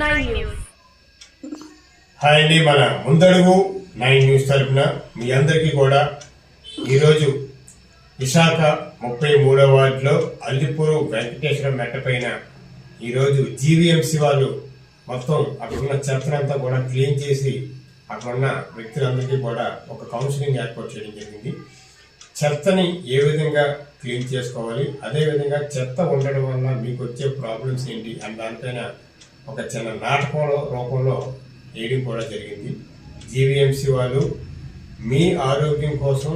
Hi అండి మన ముందడుగు నైన్ న్యూస్ తరఫున మీ అందరికీ కూడా ఈరోజు విశాఖ ముప్పై మూడవ వార్డులో అల్లిపూరు వెంకటేశ్వర మెట్ట పైన ఈరోజు జీవీఎంసీ వాళ్ళు మొత్తం అక్కడున్న చెత్తనంతా కూడా క్లీన్ చేసి అక్కడున్న వ్యక్తులందరికీ కూడా ఒక కౌన్సిలింగ్ ఏర్పాటు చేయడం జరిగింది చెత్తని ఏ విధంగా క్లీన్ చేసుకోవాలి అదేవిధంగా చెత్త ఉండడం వల్ల మీకు వచ్చే ప్రాబ్లమ్స్ ఏంటి అని దానిపైన ఒక చిన్న నాటకం రూపంలో వేయడం కూడా జరిగింది జీవీఎంసీ వాళ్ళు మీ ఆరోగ్యం కోసం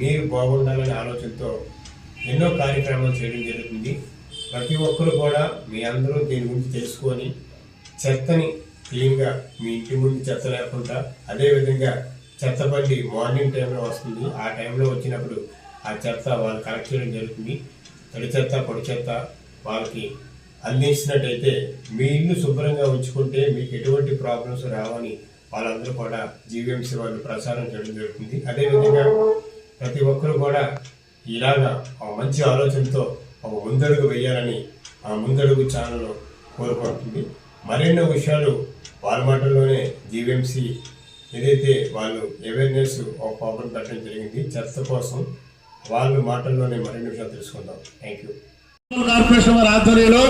మీరు బాగుండాలనే ఆలోచనతో ఎన్నో కార్యక్రమాలు చేయడం జరుగుతుంది ప్రతి ఒక్కరు కూడా మీ అందరూ దీని గురించి తెలుసుకొని చెత్తని క్లీన్గా మీ ఇంటి ముందు చెత్త లేకుండా అదేవిధంగా చెత్త బట్టి మార్నింగ్ టైంలో వస్తుంది ఆ టైంలో వచ్చినప్పుడు ఆ చెత్త వాళ్ళు కరెక్ట్ చేయడం జరుగుతుంది తడి చెత్త పొడి చెత్త వాళ్ళకి అందించినట్టయితే మీ ఇల్లు శుభ్రంగా ఉంచుకుంటే మీకు ఎటువంటి ప్రాబ్లమ్స్ రావని వాళ్ళందరూ కూడా జీవీఎంసీ వాళ్ళు ప్రచారం చేయడం జరుగుతుంది అదేవిధంగా ప్రతి ఒక్కరు కూడా ఇలాగా మంచి ఆలోచనతో ఒక ముందడుగు వేయాలని ఆ ముందడుగు ఛానల్ కోరుకుంటుంది మరెన్నో విషయాలు వాళ్ళ మాటల్లోనే జీవీఎంసీ ఏదైతే వాళ్ళు అవేర్నెస్ ఒక పాపం పెట్టడం జరిగింది చర్చ కోసం వాళ్ళు మాటల్లోనే మరిన్ని విషయాలు తెలుసుకుందాం థ్యాంక్ యూ కార్పొరేషన్ వారి ఆధ్వర్యంలో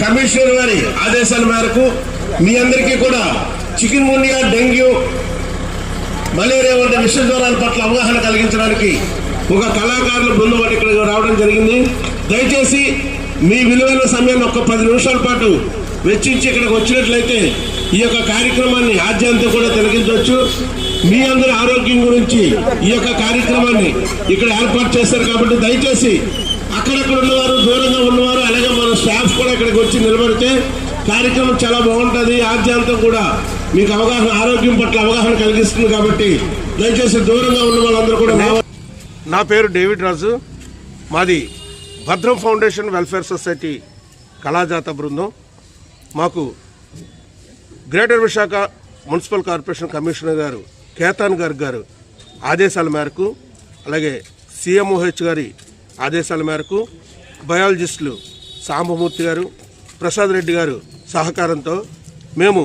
కమిషనర్ వారి ఆదేశాల మేరకు మీ అందరికీ కూడా చికెన్ గుండియా డెంగ్యూ మలేరియా వంటి విష జ్వరాల పట్ల అవగాహన కలిగించడానికి ఒక కళాకారుల బృందం వాటి ఇక్కడికి రావడం జరిగింది దయచేసి మీ విలువైన సమయాన్ని ఒక పది నిమిషాల పాటు వెచ్చించి ఇక్కడికి వచ్చినట్లయితే ఈ యొక్క కార్యక్రమాన్ని ఆద్యంతం కూడా తొలగించవచ్చు మీ అందరి ఆరోగ్యం గురించి ఈ యొక్క కార్యక్రమాన్ని ఇక్కడ ఏర్పాటు చేశారు కాబట్టి దయచేసి అక్కడక్కడ ఉన్నవారు దూరంగా ఉన్నవారు అలాగే మన స్టాఫ్ కూడా ఇక్కడికి వచ్చి నిలబడితే కార్యక్రమం చాలా బాగుంటుంది ఆద్యాంతం కూడా మీకు అవగాహన ఆరోగ్యం పట్ల అవగాహన కలిగిస్తుంది కాబట్టి దయచేసి దూరంగా ఉన్న వాళ్ళందరూ కూడా నా పేరు డేవిడ్ రాజు మాది భద్రం ఫౌండేషన్ వెల్ఫేర్ సొసైటీ కళాజాత బృందం మాకు Greater Visakha municipal corporation commissioner గారు కేతాన్ గారు గారు ఆదేశాల మేరకు అలాగే సిఎంఓహెచ్ గారి ఆదేశాల మేరకు బయాలజిస్టులు సాంబమూర్తి గారు ప్రసాద్ రెడ్డి గారు సహకారంతో మేము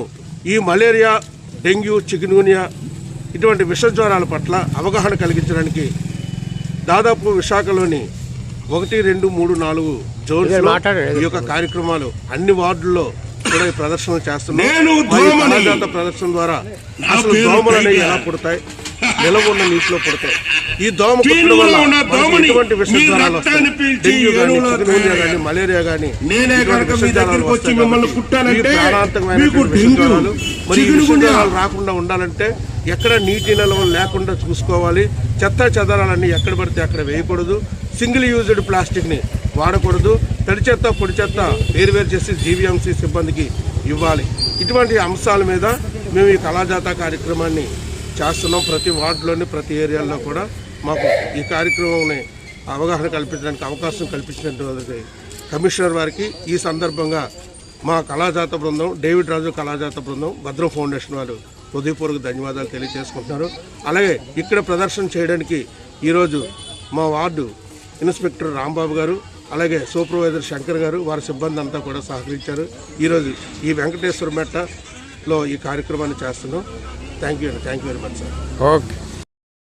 ఈ మలేరియా డెంగ్యూ చికిన్గునియా ఇటువంటి విష జ్వరాల పట్ల అవగాహన కలిగించడానికి దాదాపు విశాఖలోని ఒకటి రెండు మూడు నాలుగు జోన్ ఈ యొక్క కార్యక్రమాలు అన్ని వార్డుల్లో కూడా ఈ ప్రదర్శనలు చేస్తున్నాం ప్రదర్శన ద్వారా అసలు దోమలు అనేవి ఎలా పుడతాయి నిలవ ఉన్న నీటిలో పుడతాయి ఈ దోమ కుట్టడం వల్ల ఎటువంటి విషయాలు కానీ చికెన్గున్యా కానీ మలేరియా రాకుండా ఉండాలంటే ఎక్కడ నీటి నిల్వ లేకుండా చూసుకోవాలి చెత్త చెదరాలన్నీ ఎక్కడ పడితే అక్కడ వేయకూడదు సింగిల్ యూజ్డ్ ని వాడకూడదు తడి చెత్త పొడి చెత్త వేరువేరు చేసి జీవీఎంసీ సిబ్బందికి ఇవ్వాలి ఇటువంటి అంశాల మీద మేము ఈ కళాజాత కార్యక్రమాన్ని చేస్తున్నాం ప్రతి వార్డులోని ప్రతి ఏరియాలో కూడా మాకు ఈ కార్యక్రమంని అవగాహన కల్పించడానికి అవకాశం కల్పించినటువంటి కమిషనర్ వారికి ఈ సందర్భంగా మా కళాజాత బృందం డేవిడ్ రాజు కళాజాత బృందం భద్రం ఫౌండేషన్ వారు హృదయపూర్వక ధన్యవాదాలు తెలియజేసుకుంటున్నారు అలాగే ఇక్కడ ప్రదర్శన చేయడానికి ఈరోజు మా వార్డు ఇన్స్పెక్టర్ రాంబాబు గారు అలాగే సూపర్వైజర్ శంకర్ గారు వారి సిబ్బంది అంతా కూడా సహకరించారు ఈరోజు ఈ వెంకటేశ్వర మెట్టలో ఈ కార్యక్రమాన్ని చేస్తున్నాం Thank you very much, sir. Okay.